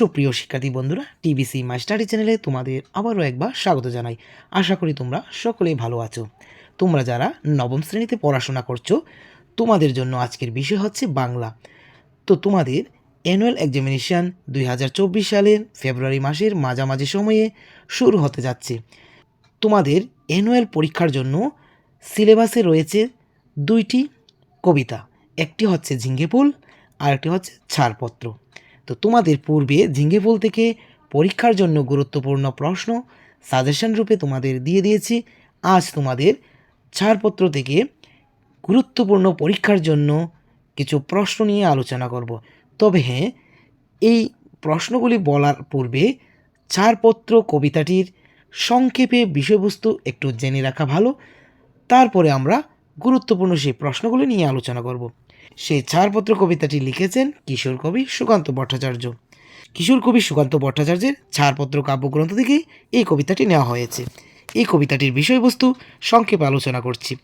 সুপ্রিয় শিক্ষার্থী বন্ধুরা, টিবিসি মাস্টারি চ্যানেলে তোমাদের আবারও একবার স্বাগত জানাই। আশা করি তোমরা সকলেই ভালো আছো। তোমরা যারা নবম শ্রেণীতে পড়াশোনা করছ, তোমাদের জন্য আজকের বিষয় হচ্ছে বাংলা। তো তোমাদের অ্যানুয়াল এক্সামিনেশান দুই হাজার চব্বিশ সালের ফেব্রুয়ারি মাসের মাঝামাঝি সময়ে শুরু হতে যাচ্ছে। তোমাদের অ্যানুয়াল পরীক্ষার জন্য সিলেবাসে রয়েছে দুইটি কবিতা। একটি হচ্ছে ঝিঙ্গেপুল আর একটি হচ্ছে ছাড়পত্র। তো তোমাদের পূর্বে ঝিঙ্গেফুল থেকে পরীক্ষার জন্য গুরুত্বপূর্ণ প্রশ্ন সাজেশন রূপে তোমাদের দিয়ে দিয়েছি। আজ তোমাদের ছাড়পত্র থেকে গুরুত্বপূর্ণ পরীক্ষার জন্য কিছু প্রশ্ন নিয়ে আলোচনা করব। তবে হ্যাঁ এই প্রশ্নগুলি বলার পূর্বে ছাড়পত্র কবিতাটির সংক্ষেপে বিষয়বস্তু একটু জেনে রাখা ভালো। তারপরে আমরা গুরুত্বপূর্ণ সেই প্রশ্নগুলি নিয়ে আলোচনা করব। সেই ছাড়পত্র কবিতাটি লিখেছেন কিশোর কবি সুকান্ত ভট্টাচার্য। কিশোর কবি সুকান্ত ভট্টাচার্যের ছাড়পত্র কাব্যগ্রন্থ থেকে এই কবিতাটি নেওয়া হয়েছে। এই কবিতাটির বিষয়বস্তু সংক্ষেপে আলোচনা করছি।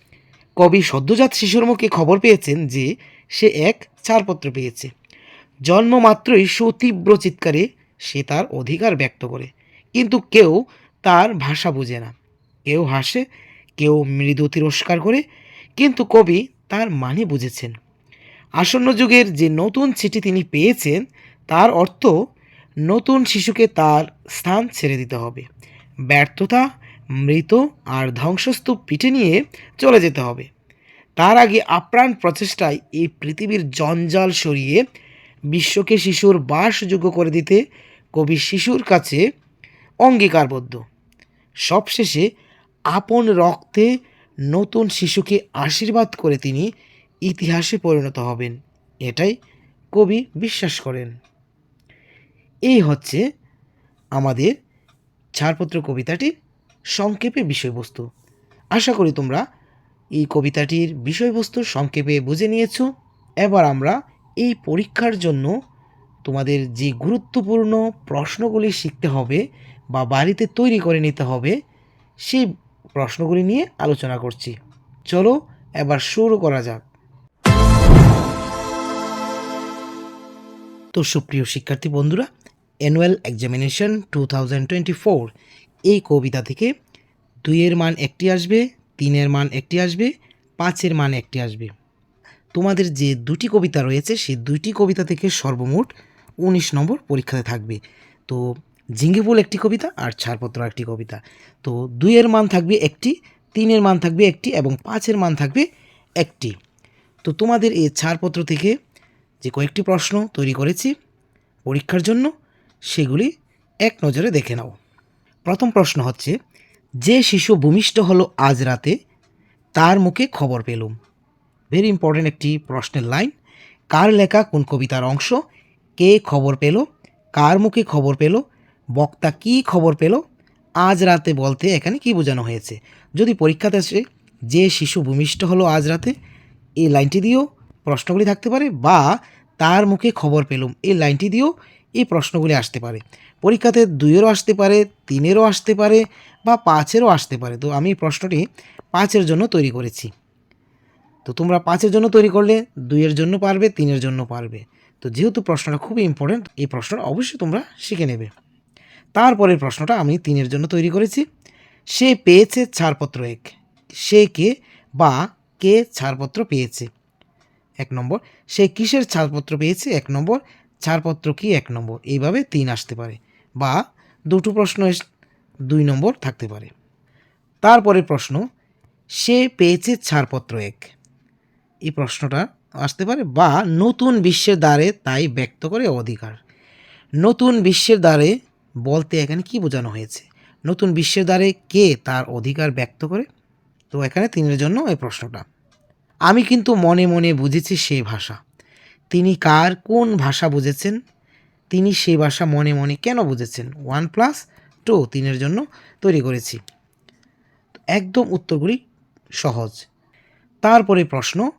কবি সদ্যজাত শিশুর মুখে খবর পেয়েছেন যে, সে এক ছাড়পত্র পেয়েছে। জন্মমাত্রই সুতীব্র চিৎকারে সে তার অধিকার ব্যক্ত করে। কিন্তু কেউ তার ভাষা বুঝে না। কেউ হাসে, কেউ মৃদু তিরস্কার করে, কিন্তু কবি তার মানে বুঝেছেন। আসন্ন যুগের যে নতুন চিঠি তিনি পেয়েছেন, তার অর্থ নতুন শিশুকে তার স্থান ছেড়ে দিতে হবে। ব্যর্থতা, মৃত আর ধ্বংসস্তূপ পিঠে নিয়ে চলে যেতে হবে। তার আগে আপ্রাণ প্রচেষ্টায় এই পৃথিবীর জঞ্জাল সরিয়ে বিশ্বকে শিশুর বাসযোগ্য করে দিতে কবি শিশুর কাছে অঙ্গীকারবদ্ধ। সবশেষে আপন রক্তে নতুন শিশুকে আশীর্বাদ করে তিনি ইতিহাসে পরিণত হবেন। এটাই কবি বিশ্বাস করেন। এই হচ্ছে আমাদের ছাড়পত্র কবিতাটির সংক্ষেপে বিষয়বস্তু। আশা করি তোমরা এই কবিতাটির বিষয়বস্তু সংক্ষেপে বুঝে নিয়েছ। এবার আমরা এই পরীক্ষার জন্য তোমাদের যে গুরুত্বপূর্ণ প্রশ্নগুলি শিখতে হবে বা বাড়িতে তৈরি করে নিতে হবে, সেই প্রশ্নগুলি নিয়ে আলোচনা করছি। চলো এবার শুরু করা যাক। তো সুপ্রিয় শিক্ষার্থী বন্ধুরা annual examination two twenty four এই কবিতা থেকে দুইয়ের মান একটি আসবে, তিনের মান একটি আসবে, পাঁচের মান একটি আসবে। তোমাদের যে দুটি কবিতা রয়েছে, সেই দুইটি কবিতা থেকে সর্বমোট উনিশ নম্বর পরীক্ষাতে থাকবে। তো জিঙ্গিপুল একটি কবিতা আর ছাড়পত্র একটি কবিতা। তো দুইয়ের মান থাকবে একটি, তিনের মান থাকবে একটি এবং পাঁচের মান থাকবে একটি। তো তোমাদের এই ছাড়পত্র থেকে যে কয়েকটি প্রশ্ন তৈরি করেছি পরীক্ষার জন্য, সেগুলি এক নজরে দেখে নাও। প্রথম প্রশ্ন হচ্ছে, যে শিশু ভূমিষ্ঠ হলো আজ রাতে, তার মুখে খবর পেলুম। ভেরি ইম্পর্ট্যান্ট একটি প্রশ্নের লাইন কার লেখা, কোন কবিতার অংশ, কে খবর পেল, কার মুখে খবর পেল, বক্তা কি খবর পেল, আজ রাতে বলতে এখানে কি বোঝানো হয়েছে? যদি পরীক্ষাতে আসে, যে শিশু ভূমিষ্ঠ হলো আজ রাতে, এই লাইনটি দিয়েও প্রশ্নগুলি থাকতে পারে বা তার মুখে খবর পেলুম। এই লাইনটি দিয়েও এই প্রশ্নগুলি আসতে পারে। পরীক্ষাতে দুইয়েরও আসতে পারে, তিনেরও আসতে পারে বা পাঁচেরও আসতে পারে। তো আমি প্রশ্নটি পাঁচের জন্য তৈরি করেছি। তো তোমরা পাঁচের জন্য তৈরি করলে দুইয়ের জন্য পারবে, তিনের জন্য পারবে। তো যেহেতু প্রশ্নটা খুবই ইম্পর্ট্যান্ট এই প্রশ্নটা অবশ্যই তোমরা শিখে নেবে। তারপরের প্রশ্নটা আমি তিনের জন্য তৈরি করেছি। সে পেয়েছে ছাড়পত্র এক। সে কে বা কে ছাড়পত্র পেয়েছে? এক নম্বর, সে কিসের ছাড়পত্র পেয়েছে? এক নম্বর, ছাড়পত্র কি? এক নম্বর, এইভাবে তিন আসতে পারে। বা দুটো প্রশ্ন দুই নম্বর থাকতে পারে। তারপরে প্রশ্ন, সে পেয়েছে ছাড়পত্র এক। এই প্রশ্নটা আসতে পারে, বা নতুন বিশ্বের দ্বারে তাই ব্যক্ত করে অধিকার। নতুন বিশ্বের দ্বারে বলতে এখানে কি বোঝানো হয়েছে? নতুন বিশ্বের দ্বারে কে তার অধিকার ব্যক্ত করে? তো এখানে তিনের জন্য এই প্রশ্নটা। আমি কিন্তু মনে মনে বুঝেছি সেই ভাষা। তিনি কার কোন ভাষা বুঝেছেন? তিনি সেই ভাষা মনে মনে কেন বুঝেছেন? ওয়ান প্লাস টু তিনের জন্য তৈরি করেছি। একদম উত্তরগুলি সহজ। তারপরে প্রশ্ন,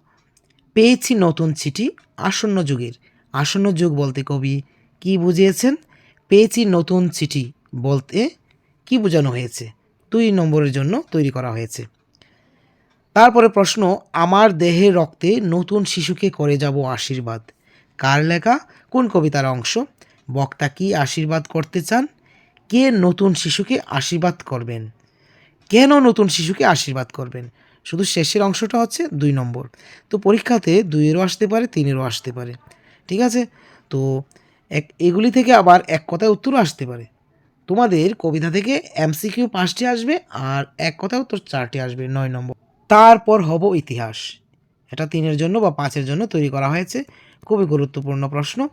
পেয়েছি নতুন চিঠি আসন্ন যুগের। আসন্ন যুগ বলতে কবি কি বুঝিয়েছেন? পেয়েছি নতুন চিঠি বলতে কি বোঝানো হয়েছে? দুই নম্বরের জন্য তৈরি করা হয়েছে। তারপরে প্রশ্ন, আমার দেহে রক্তে নতুন শিশুকে করে যাব আশীর্বাদ। কার লেখা? কোন কবিতার অংশ? বক্তা কি আশীর্বাদ করতে চান? কে নতুন শিশুকে আশীর্বাদ করবেন? কেন নতুন শিশুকে আশীর্বাদ করবেন? শুধু শেষের অংশটা হচ্ছে দুই নম্বর। তো পরীক্ষাতে দুইয়েরও আসতে পারে, তিনেরও আসতে পারে। ঠিক আছে? তো এক, এগুলি থেকে আবার এক কথায় উত্তরও আসতে পারে। তোমাদের কবিতা থেকে এমসিকিউ পাঁচটি আসবে আর এক কথায় উত্তর চারটি আসবে, নয় নম্বর। তারপর হব ইতিহাস। এটা তিনের জন্য বা পাঁচের জন্য তৈরি করা হয়েছে। খুবই গুরুত্বপূর্ণ প্রশ্ন।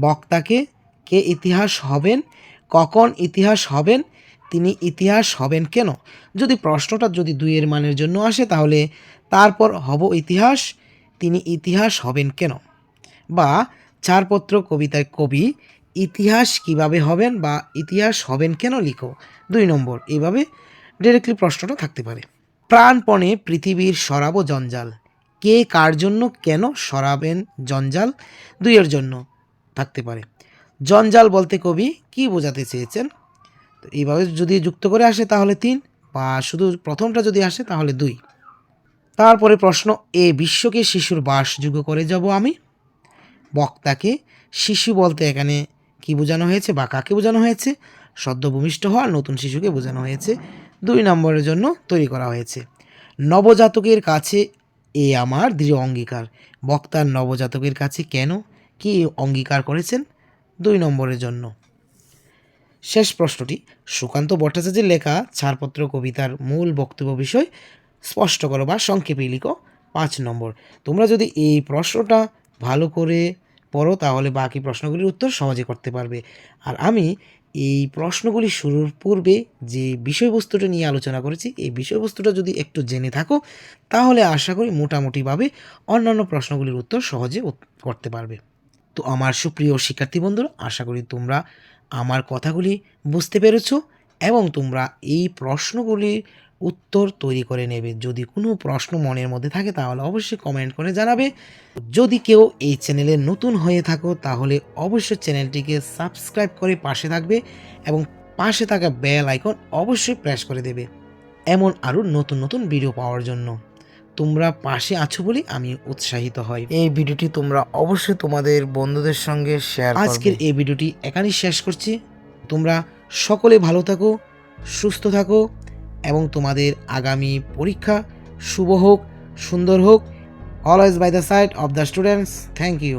বক্তাকে কে ইতিহাস হবেন, কখন ইতিহাস হবেন, তিনি ইতিহাস হবেন কেন? যদি প্রশ্নটা যদি দুইয়ের মানের জন্য আসে, তাহলে তারপর হব ইতিহাস, তিনি ইতিহাস হবেন কেন? বা চারপত্র কবিতায় কবি, ইতিহাস কীভাবে হবেন বা ইতিহাস হবেন কেন লিখো? দুই নম্বর। এইভাবে ডিরেক্টলি প্রশ্নটা থাকতে পারে। প্রাণপণে পৃথিবীর সরাবো জঞ্জাল। কে কার জন্য কেন সরাবেন জঞ্জাল? দুইয়ের জন্য থাকতে পারে। জঞ্জাল বলতে কবি কি বোঝাতে চেয়েছেন? তো এইভাবে যদি যুক্ত করে আসে তাহলে তিন, বা শুধু প্রথমটা যদি আসে তাহলে দুই। তারপরে প্রশ্ন, এ বিশ্বকে শিশুর বাসযোগ্য করে যাব আমি? বক্তাকে শিশু বলতে এখানে কি বোঝানো হয়েছে বা কাকে বোঝানো হয়েছে? সদ্য ভূমিষ্ঠ হওয়া নতুন শিশুকে বোঝানো হয়েছে। দুই নম্বরের জন্য তৈরি করা হয়েছে। নবজাতকের কাছে এ আমার দৃঢ় অঙ্গীকার। বক্তার নবজাতকের কাছে কেন? কি অঙ্গীকার করেছেন? দুই নম্বরের জন্য। শেষ প্রশ্নটি, সুকান্ত ভট্টাচার্যের লেখা ছাড়পত্র কবিতার মূল বক্তব্য বিষয় স্পষ্ট করো বা সংক্ষেপে লিখো। পাঁচ নম্বর, তোমরা যদি এই প্রশ্নটা ভালো করে পড়ো তাহলে বাকি প্রশ্নগুলির উত্তর সহজে করতে পারবে। আর আমি এই প্রশ্নগুলি শুরুর পূর্বে যে বিষয়বস্তুটা নিয়ে আলোচনা করেছি, এই বিষয়বস্তুটা যদি একটু জেনে থাকো, তাহলে আশা করি মোটামুটিভাবে অন্যান্য প্রশ্নগুলির উত্তর সহজে করতে পারবে। তো আমার সুপ্রিয় শিক্ষার্থী বন্ধুরা, আশা করি তোমরা আমার কথাগুলি বুঝতে পেরেছ এবং তোমরা এই প্রশ্নগুলির উত্তর তৈরি করে নেবে। যদি কোনো প্রশ্ন মনের মধ্যে থাকে তাহলে অবশ্যই কমেন্ট করে জানাবে। যদি কেউ এই চ্যানেলে নতুন হয়ে থাকো তাহলে অবশ্যই চ্যানেলটিকে সাবস্ক্রাইব করে পাশে থাকবে এবং পাশে থাকা বেল আইকন অবশ্যই প্রেস করে দেবে। এমন আরও নতুন নতুন ভিডিও পাওয়ার জন্য। তোমরা পাশে আছো বলে আমি উৎসাহিত হই। এই ভিডিওটি তোমরা অবশ্যই তোমাদের বন্ধুদের সঙ্গে শেয়ার আজকের এই ভিডিওটি এখানেই শেষ করছি। তোমরা সকলে ভালো থাকো সুস্থ থাকো। এবং তোমাদের আগামী পরীক্ষা শুভ হোক, সুন্দর হোক always by the side of the students thank you